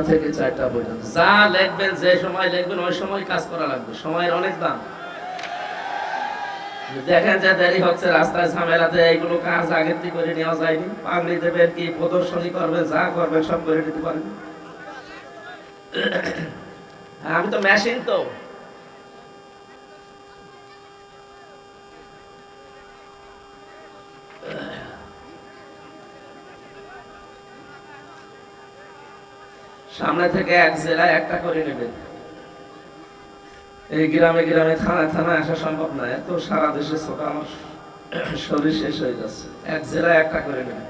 দশটা থেকে চারটা পর্যন্ত। যা লিখবেন যে সময় লিখবেন ওই সময় কাজ করা লাগবে। সময়ের অনেক দাম। দেখেন যে দেরি হচ্ছে রাস্তায় ঝামেলাতে এইগুলো কাজ আগের থেকে করে নেওয়া যায়নি। পাগড়ি দেবেন কি প্রদর্শনী করবেন যা করবেন সব করে নিতে পারেন। হ্যাঁ, আমি তো মেশিন তো। সামনে থেকে এক জেলায় একটা করে নেবেন এই গ্রামে গ্রামে থানায় থানা আসা সম্ভব না। এত সারা দেশে ছোট আমার শরীর শেষ হয়ে যাচ্ছে। এক জেলায় একটা করে নেবেন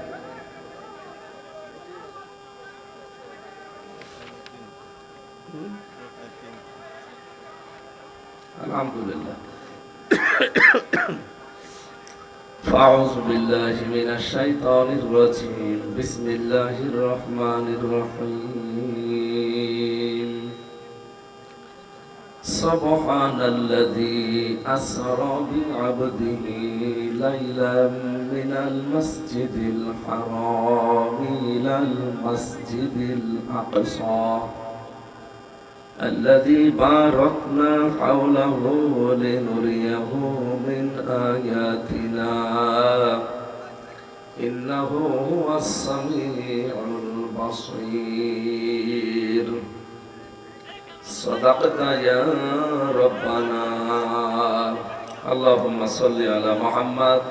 আলহামদুলিল্লাহ। أعوذ بالله من الشيطان الرجيم. بسم الله الرحمن الرحيم. سبحان الذي أسرى بعبده ليلا من المسجد الحرام إلى المسجد الأقصى. الذي باركنا حوله لنريه من آياتنا. إنه هو السميع البصير. صدقت يا ربنا. اللهم صل على محمد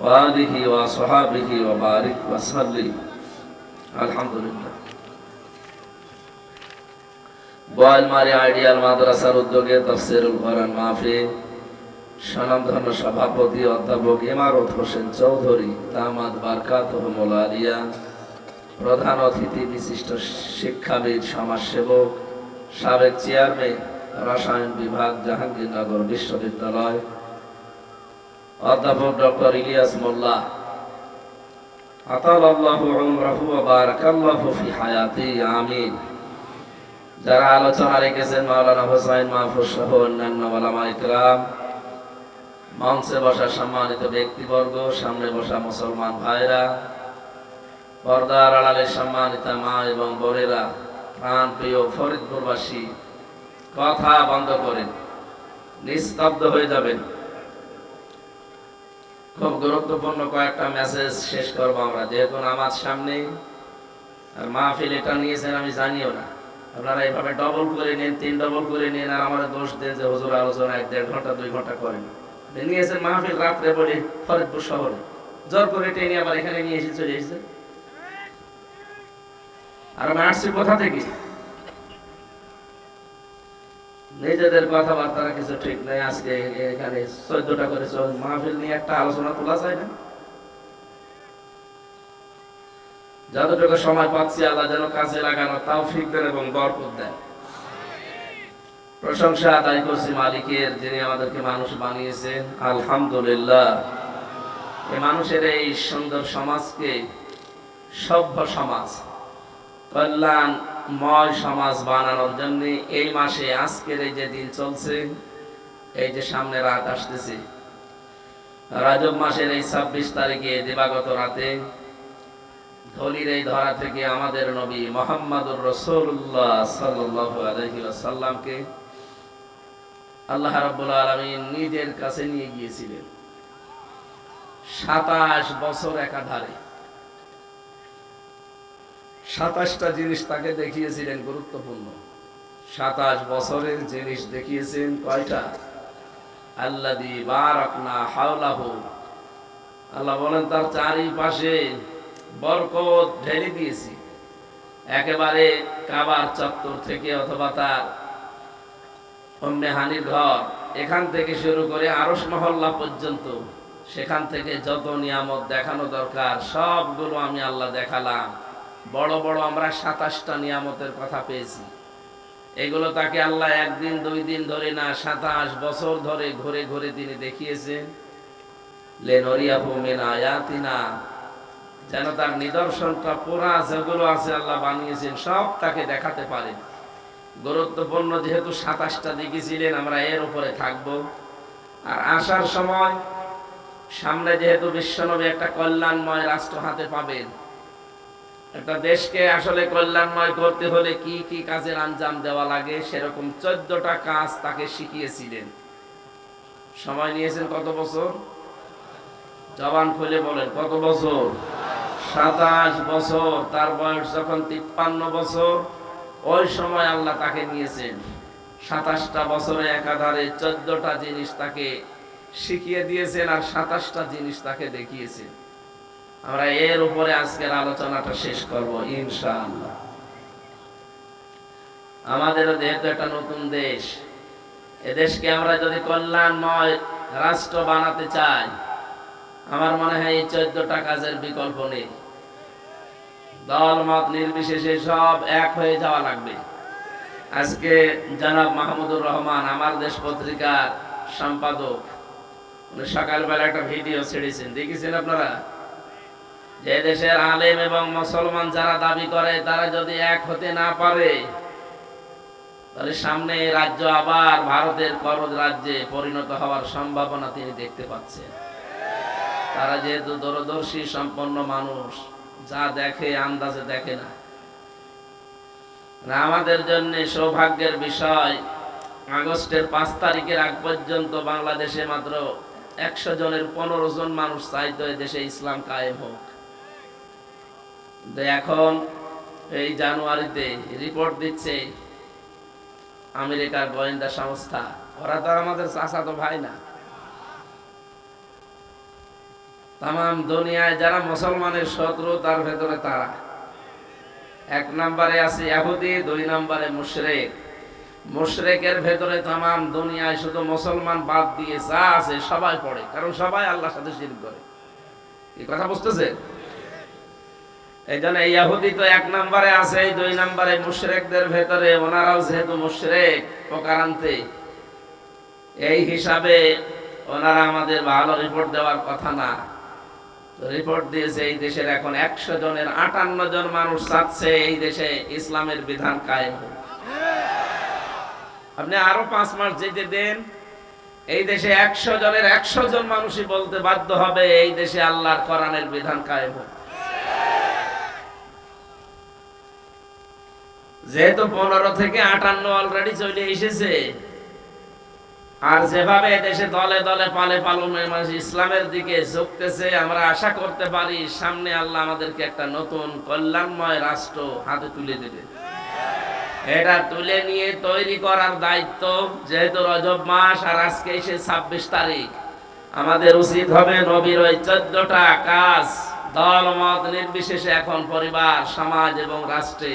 وآله وصحابه وبارك وسلم. الحمد لله. বয়লমারি আইডিয়াল মাদ্রাসার উদ্যোগে তফসিরুল কোরআন মাহফিল, স্বনামধন্য সভাপতি অধ্যাপক ইমারত হোসেন চৌধুরী দামাদ বারকাত আলিয়া প্রধান অতিথি বিশিষ্ট শিক্ষাবিদ, সমাজসেবক, সাবেক চেয়ারম্যান, রসায়ন বিভাগ, জাহাঙ্গীরনগর বিশ্ববিদ্যালয়, অধ্যাপক ডক্টর ইলিয়াস মোল্লা। আতাল আল্লাহু ওয়া বারাকাল্লাহু ফি হায়াতি, আমিন। যারা আলোচনা রেখেছেন মাওলানা হোসাইন মাহফুজ সহ অন্যান্য ওলামা ইকরাম, মঞ্চে বসা সম্মানিত ব্যক্তিবর্গ, সামনে বসা মুসলমান ভাইরা, পর্দার আড়ালে সম্মানিত মা এবং বোনেরা, প্রাণ প্রিয় ফরিদপুরবাসী, কথা বন্ধ করেন, নিস্তব্ধ হয়ে যাবেন। খুব গুরুত্বপূর্ণ কয়েকটা মেসেজ শেষ করব আমরা, যেহেতু আমার সামনে আর মাহফিল এটা নিয়েছেন আমি জানিও না। আপনারা এইভাবে ডবল করে নিন, তিন ডবল করে নিন, আর আমার দোষ দেন যে হুজুর আলোচনা এক দেড় ঘণ্টা, দুই ঘণ্টা করেন নিয়েছেন মাহফিল রাত্রে বলে ফরিদপুর শহরে। জোর করে টেনে আবার এখানে নিয়ে এসে চলে এসেছে। আর আমি আসছি কোথা থেকে? নিজেদের কথাবার্তা কিছু ঠিক নেই, আজকে এখানে চোদ্দটা করে মাহফিল নিয়ে একটা আলোচনা তোলা যায় না। যতটুকু সময় পাচ্ছি আল্লাহ যেন কাজে লাগানো তাও ফিক দেন এবং বরকত দেন। প্রশংসা আদায় করছি মালিকের যিনি আমাদেরকে মানুষ বানিয়েছেন। আলহামদুলিল্লাহ। এই মানুষের এই সুন্দর সমাজকে সভ্য সমাজ, কল্যাণময় সমাজ বানানোর জন্য এই মাসে আজকের এই যে দিন চলছে, এই যে সামনে রাত আসতেছে, রাজব মাসের এই ছাব্বিশ তারিখে দিবাগত রাতে ধলির এই ধরা থেকে আমাদের নবী মোহাম্মদুর রসুল্লাহ আল্লাহ রাব্বুল আলমিন নিজের কাছে নিয়ে গিয়েছিলেন। সাতাশ বছর একাধারে। সাতাশটা জিনিস তাকে দেখিয়েছিলেন গুরুত্বপূর্ণ। সাতাশ বছরের জিনিস দেখিয়েছেন কয়টা? আল্লাদি বারাকনা হাওলাহু। আল্লাহ বলেন, তার চারিপাশে বরকত ঢেলে দিয়েছি। একেবারে কাবার চত্বর থেকে অথবা তার হানির ঘর, এখান থেকে শুরু করে আরস মহল্লা পর্যন্ত, সেখান থেকে যত নিয়ামত দেখানো দরকার, সবগুলো আমি আল্লাহ দেখালাম। বড় বড় আমরা সাতাশটা নিয়ামতের কথা পেয়েছি। এগুলো তাকে আল্লাহ একদিন, দুই দিন ধরে না, সাতাশ বছর ধরে ঘুরে ঘুরে তিনি দেখিয়েছেন। লেনরিয়াহু মিন আয়াতিনা। যেন তার নিদর্শনটা পুরা যেগুলো আছে আল্লাহ বানিয়েছেন, সব তাকে দেখাতে পারে। গুরুত্বপূর্ণ যেহেতু সাতাশটা দেখেছিলেন আমরা এর উপরে থাকব। আর আসার সময় সামনে যেহেতু বিশ্বনবী একটা কল্যাণময় রাষ্ট্র হাতে পাবেন, একটা দেশকে আসলে কল্যাণময় করতে হলে কি কি কাজের আঞ্জাম দেওয়া লাগে, সেরকম চোদ্দটা কাজ তাকে শিখিয়েছিলেন। সময় নিয়েছেন কত বছর? জবান খুলে বলেন, কত বছর? সাতাশ বছর, তার বয়স যখন তিপ্পান্ন বছর, ওই সময় আল্লাহ তাকে নিয়েছেন। সাতাশটা বছরে একাধারে চোদ্দটা জিনিস তাকে শিখিয়ে দিয়েছেন আর সাতাশটা জিনিস তাকে দেখিয়েছেন। আমরা এর উপরে আজকের আলোচনাটা শেষ করব, ইনশাআল্লাহ। আমাদেরও যেহেতু একটা নতুন দেশ, এদেশকে আমরা যদি কল্যাণময় রাষ্ট্র বানাতে চাই, আমার মনে হয় এই চোদ্দটা কাজের বিকল্প নেই। দল, মত নির্বিশেষে সব এক হয়ে যাওয়া লাগবে। আজকে জনাব মাহমুদুর রহমান, আমার দেশ পত্রিকার সম্পাদক, উনি সকালবেলা একটা ভিডিও ছেড়েছেন। দেখেছেন আপনারা? যে দেশের আলেম এবং মুসলমান যারা দাবি করে, তারা যদি এক হতে না পারে, তাহলে সামনে রাজ্য আবার ভারতের করদ রাজ্যে পরিণত হওয়ার সম্ভাবনা তিনি দেখতে পাচ্ছেন। তারা যেহেতু দূরদর্শী, সম্পন্ন মানুষ যা দেখে, আন্দাজে দেখে না। আমাদের জন্য সৌভাগ্যের বিষয়, আগস্টের পাঁচ তারিখের আগ পর্যন্ত বাংলাদেশে মাত্র একশো জনের পনেরো জন মানুষ চাইতো দেশে ইসলাম কায়েম হোক। এখন এই জানুয়ারিতে রিপোর্ট দিচ্ছে আমেরিকার গোয়েন্দা সংস্থা। ওরা তো আমাদের আমাদের চাচাতো ভাই না। তাম দুনিয়ায় যারা মুসলমানের শত্রু, তার ভেতরে তারা। এক নম্বরে আছে ইহুদি দুই নম্বরে মুশরেক। মুশরেকের ভেতরে তাম দুনিয়ায় শুধু মুসলমান বাদ দিয়ে যা আছে সবাই পড়ে, কারণ সবাই আল্লাহর সাথে শিরক করে। এই কথা বুঝতেছে? এই জন্য ইয়াহুদি তো এক নম্বরে আছে দুই নম্বরে মুশরেকদের ভেতরে ওনারাও যেহেতু মুশরেক, প্রকারান্তে। এই হিসাবে ওনারা আমাদের ভালো রিপোর্ট দেওয়ার কথা না। রিপোর্ট দিয়েছে, এই দেশের এখন একশো জনের আটান্ন জন মানুষ চাচ্ছে এই দেশে ইসলামের বিধান কায়েম হোক। আপনি আরও পাঁচ মাস যেতে দেন, এই দেশে একশো জনের একশো জন মানুষই বলতে বাধ্য হবে, এই দেশে আল্লাহর কোরআনের বিধান কায়েম হোক। যেহেতু পনেরো থেকে আটান্ন অলরেডি চলে এসেছে আর যেভাবে দেশে দলে দলে পালে পালনের মানুষ ইসলামের দিকে ঝুঁকতেছে, আমরা আশা করতে পারি সামনে আল্লাহ আমাদেরকে একটা নতুন কল্যাণময় রাষ্ট্র হাতে তুলে দেবে। এটা তুলে নিয়ে তৈরি করার দায়িত্ব যেহেতু রজব মাস আর আজকে এসে ছাব্বিশ তারিখ, আমাদের উচিত হবে নবীর ওই চোদ্দটা কাজ। দল, মত নির্বিশেষে এখন পরিবার, সমাজ এবং রাষ্ট্রে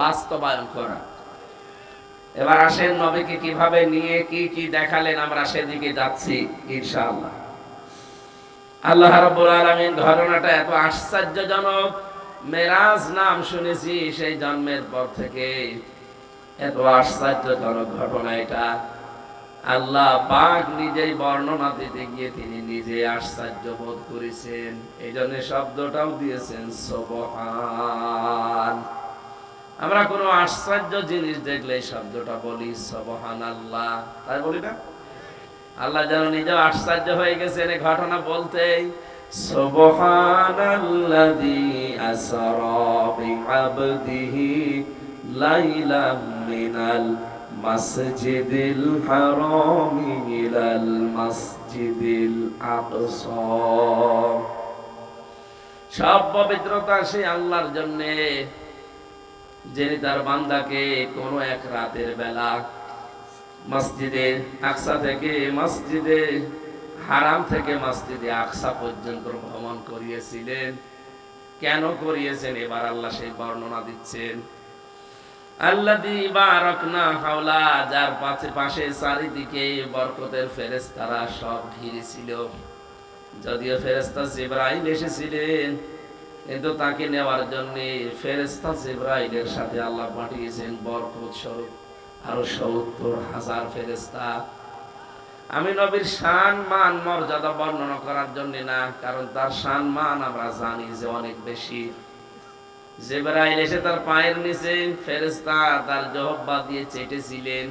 বাস্তবায়ন করা। এবার আসেন নবীকে কীভাবে নিয়ে কি কি দেখালেন, আমরা সেদিকে যাচ্ছি, ইনশাআল্লাহ। আল্লাহ রাব্বুল আলামিন ঘটনাটা এত আশ্চর্যজনক, মেরাজ নাম শুনেছি সেই জন্মের পর থেকে। এত আশ্চর্যজনক ঘটনা এটা। আল্লাহ পাক নিজেই বর্ণনা দিতে গিয়ে তিনি নিজে আশ্চর্য বোধ করেছেন। এই জন্য শব্দটাও দিয়েছেন, সবহান। আমরা কোনো আশ্চর্য জিনিস দেখলে এই শব্দটা বলি সবহান আল্লাহ তাই বলি না? আল্লাহ যেন নিজেও আশ্চর্য হয়ে গেছেন এই ঘটনা সুবহানাল্লাযী আসরা বিআবদিহি লাইলাম মিনাল মাসজিদিল হারামি ইলাল মাসজিদিল আকসা। সব পবিত্রতা সেই আল্লাহর জন্যে। যিনি তার বান্দাকে কোনো এক রাতের বেলা মসজিদে আকসা থেকে মসজিদে, হারাম থেকে মসজিদে আকসা পর্যন্ত ভ্রমণ করিয়েছিলেন। কেন করিয়েছেন? এবার আল্লাহ সেই বর্ণনা দিচ্ছেন। আল্লাদি বারাকনা হাওলা, যার পাশে পাশে চারিদিকে বরকতের ফেরেশতারা সব ঘিরে ছিল। যদিও ফেরেশতা জিব্রাইল এসেছিলেন কিন্তু তাকে নেওয়ার জন্য ফেরেস্তা জিব্রাইলের সাথে আল্লাহ পাঠিয়েছেন বরকত স্বরূপ, আরও সত্তর হাজার ফেরেস্তা আমি নবীর শান, মান, মর্যাদা বর্ণনা করার জন্য না, কারণ তার শান, মান আমরা জানি যে অনেক বেশি। জেবরাইল এসে তার পায়ের নিচে ফেরেস্তা তার জহব্বা দিয়ে চেটেছিলেন,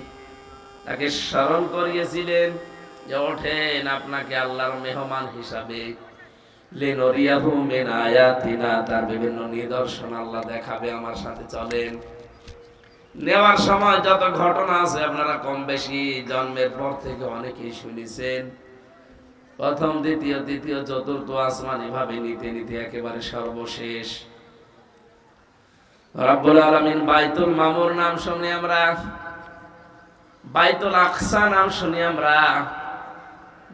তাকে স্মরণ করিয়েছিলেন যে ওঠেন আপনাকে আল্লাহর মেহমান হিসাবে। লিনুরিয়াহু মিন আয়াতিনা, তার বিভিন্ন নিদর্শন আল্লাহ দেখাবে, আমার সাথে চলেন। নেওয়ার সময় যত ঘটনা আছে, আপনারা কম বেশি জন্মের পর থেকে অনেকেই শুনেছেন। প্রথম, দ্বিতীয়, তৃতীয়, চতুর্থ আসমান এভাবে নিতে নিতে একেবারে সর্বশেষ। রব্বুল আলামিন বাইতুল মামুর নাম শুনি আমরা, বাইতুল আকসা নাম শুনি আমরা।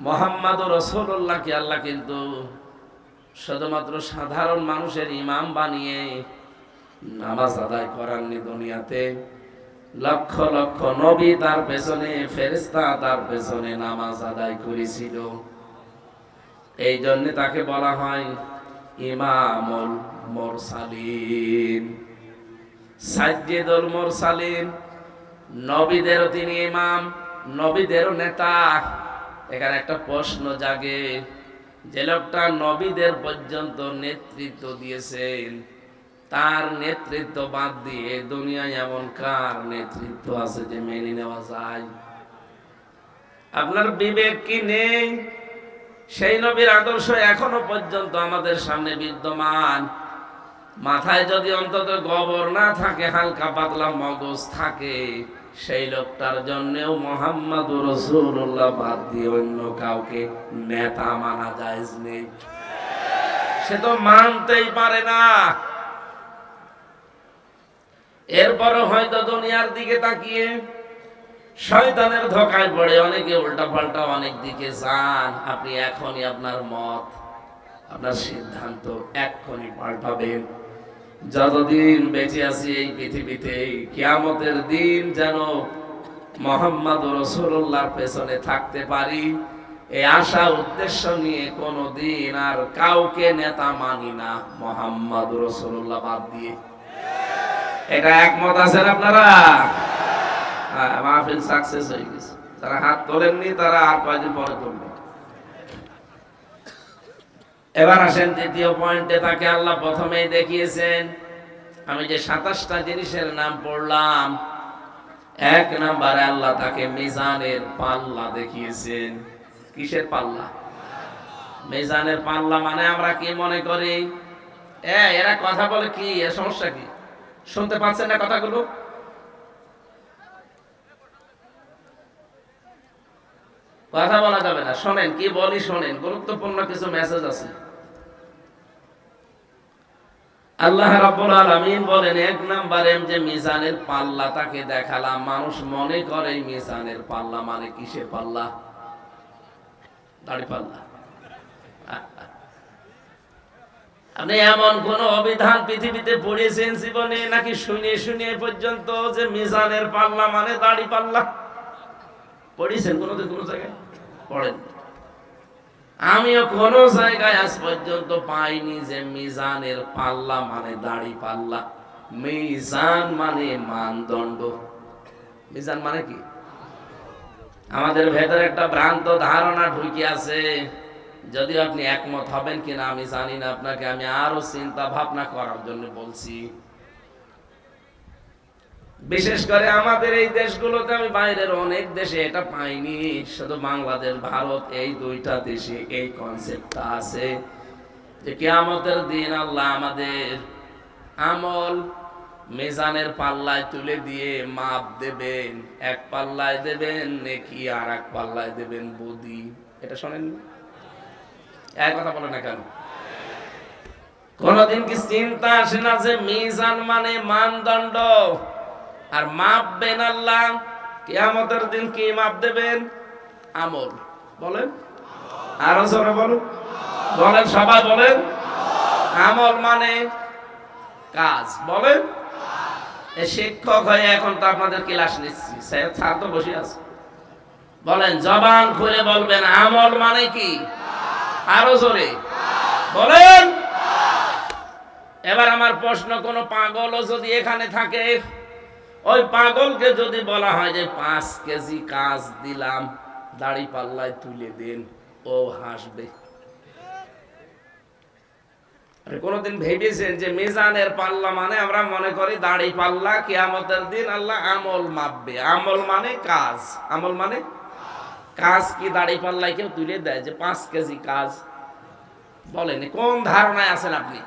মোহাম্মদ রসুল্লাহকে আল্লাহ কিন্তু শুধুমাত্র সাধারণ মানুষের ইমাম বানিয়ে নামাজ আদায় করাননি দুনিয়াতে। লক্ষ লক্ষ নবী তার পেছনে ফেরেস্তা তার পেছনে নামাজ আদায় করেছিল। এই জন্য তাকে বলা হয় ইমামুল মোরসালিন। সাজ্জেদুল মোরসালিন, নবীদেরও তিনি ইমাম, নবীদেরও নেতা। এখানে একটা প্রশ্ন জাগে। যে লোকটা নবীদের পর্যন্ত নেতৃত্ব দিয়েছেন, তার নেতৃত্ব বাদ দিয়ে দুনিয়ায় এমন কার নেতৃত্ব আছে যে মেনে নেওয়া যায়? আপনার বিবেক কি নেই? সেই নবীর আদর্শ এখনও পর্যন্ত আমাদের সামনে বিদ্যমান। মাথায় যদি অন্তত গোবর না থাকে, হালকা পাতলা মগজ থাকে, সেই লোকটার জন্যেও মোহাম্মদ রসুল্লাহ বাদ দিয়ে অন্য কাউকে নেতা মানা যায় নেই। সে তো মানতেই পারে না। এরপরও হয়তো দুনিয়ার দিকে তাকিয়ে শয়তানের ধোকায় পড়ে, অনেকে উল্টা পাল্টা অনেক দিকে যান। আপনি এখনই আপনার মত, আপনার সিদ্ধান্ত এক্ষুনি পাল্টাবেন। যতদিন বেঁচে আছি এই পৃথিবীতে কিয়ামতের দিন যেন মোহাম্মদ রসুল্লাহর পেছনে থাকতে পারি এই আশা উদ্দেশ্য নিয়ে কোনো দিন আর কাউকে নেতা মানি না মোহাম্মদ রসুল্লাহ বাদ দিয়ে। এটা একমত আছেন আপনারা? হ্যাঁ, মাহফিল সাকসেস হয়ে গেছে। তারা হাত তোলেননি তারা আর কয়দিন পরে তুলবে? এবার আসেন তৃতীয় পয়েন্টে, তাকে আল্লাহ প্রথমেই দেখিয়েছেন। আমি যে সাতাশটা জিনিসের নাম পড়লাম, এক নাম্বারে আল্লাহ তাকে মিজানের পাল্লা দেখিয়েছেন। কিসের পাল্লা? মিজানের পাল্লা মানে আমরা কি মনে করি? এরা কথা বলে কি? এ সমস্যা কি? শুনতে পাচ্ছেন না কথাগুলো? কথা বলা যাবে না। শোনেন, কি বলি শোনেন। গুরুত্বপূর্ণ কিছু মেসেজ আছে। আল্লাহ রাব্বুল আলামিন বলেন, এক নম্বরে যে মিজানের পাল্লা তাকে দেখালাম, মানুষ মনে করে মিজানের পাল্লা মানে কিসে পাল্লা? দাড়ি পাল্লা। আপনি এমন কোন অভিধান পৃথিবীতে পড়েছেন জীবনে নাকি শুনে শুনে পর্যন্ত যে মিজানের পাল্লা মানে দাড়ি পাল্লা? পড়েছেন কোনোদিন কোনো জায়গায়? পড়েন আমিও কোন জায়গায় আজ পর্যন্ত পাইনি যে মিজানের পাল্লা মানে দাড়ি পাল্লা। মিজান মানে মানদণ্ড। মিজান মানে কি? আমাদের ভেতরে একটা ভ্রান্ত ধারণা ঢুকে আছে। যদিও আপনি একমত হবেন কিনা আমি জানি না, আপনাকে আমি আরও চিন্তা ভাবনা করার জন্য বলছি। বিশেষ করে আমাদের এই দেশগুলোতে আমি বাইরের অনেক দেশে এটা পাইনি, শুধু বাংলাদেশ, ভারত, এই দুইটা দেশে এই কনসেপ্টটা আছে যে কেয়ামতের দিন আল্লাহ আমাদের আমল মেজানের পাল্লায় তুলে দিয়ে মাপ দেবেন, এক পাল্লায় দেবেন, নেকি আর এক পাল্লায় দেবেন বদি। এটা শোনেন এক কথা বলে না কেন? কোনদিন কি চিন্তা আসে না যে মিজান মানে মানদণ্ড? আর মাপবেন আল্লাহ, কিয়ামতের দিন কি মাপ দেবেন? আমল। বলেন? আরও জোরে বলুন। বলেন, সবাই বলেন? আমল মানে কাজ। বলেন? শিক্ষক হয়ে এখন তো আপনাদের ক্লাস নিচ্ছি। স্যার তো বসে আছে। বলেন, জবান খুলে বলবেন, আমল মানে কি? আরও জোরে। বলেন? এবার আমার প্রশ্ন, কোন পাগলও যদি এখানে থাকে ওই পাগলকে যদি বলা হয় যে পাঁচ কেজি কাজ দিলাম, দাড়ি পাল্লায় তুলে দেন, ও হাসবে। কোনদিন ভেবেছেন যে মিজানের পাল্লা মানে আমরা মনে করি দাড়ি পাল্লা, কিয়ামতের দিন আল্লাহ আমল মাপবে। আমল মানে কাজ। আমল মানে কাজ কি দাড়ি পাল্লায় কেউ তুলে দেয় যে পাঁচ কেজি কাজ? বলেন, কোন ধারণায় আছেন আপনি?